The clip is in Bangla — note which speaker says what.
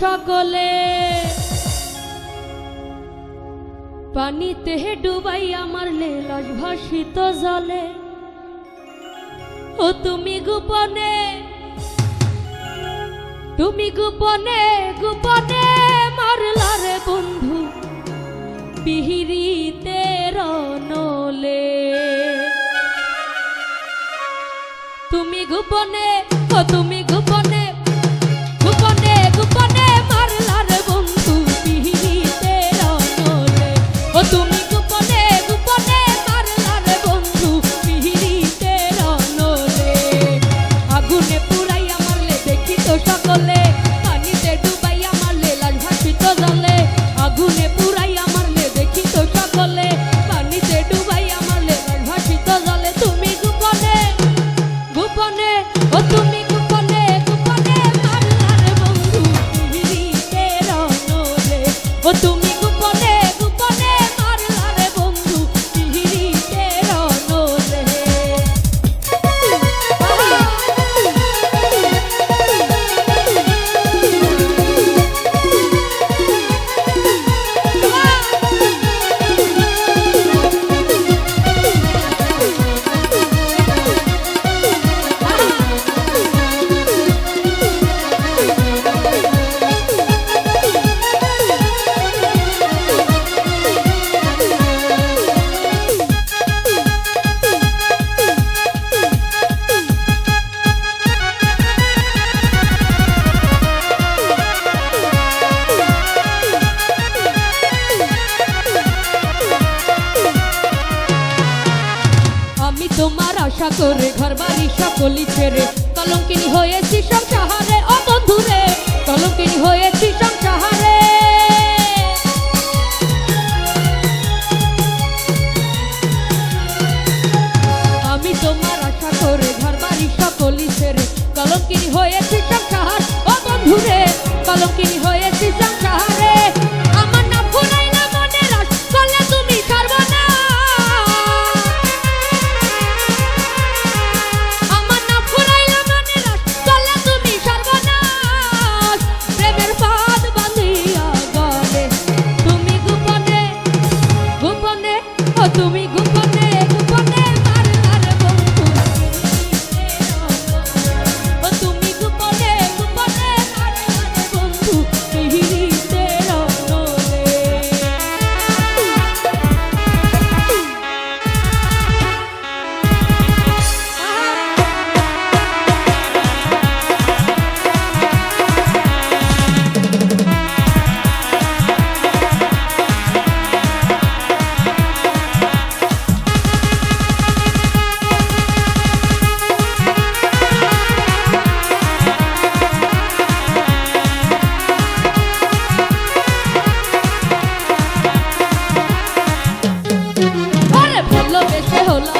Speaker 1: সকলে। পানিতে ডুবাই আমার লেলাস ভাসিত জলে। ও তুমি গোপনে তুমি গোপনে গোপনে মারলা রে বন্ধু পিহিরিতে রনলে তুমি গোপনে, ও তুমি মারলে দেখি তো সকলে পানিতে ডুবাইয়া মারলে লাল ভাসিত জলে আগুনে আশা করে ঘর বাড়ি সকলি ছেড়ে কলঙ্কিনী হয়েছি সব শহরে ও বন্ধুরে কলঙ্কিনী হয়েছি সব hold on.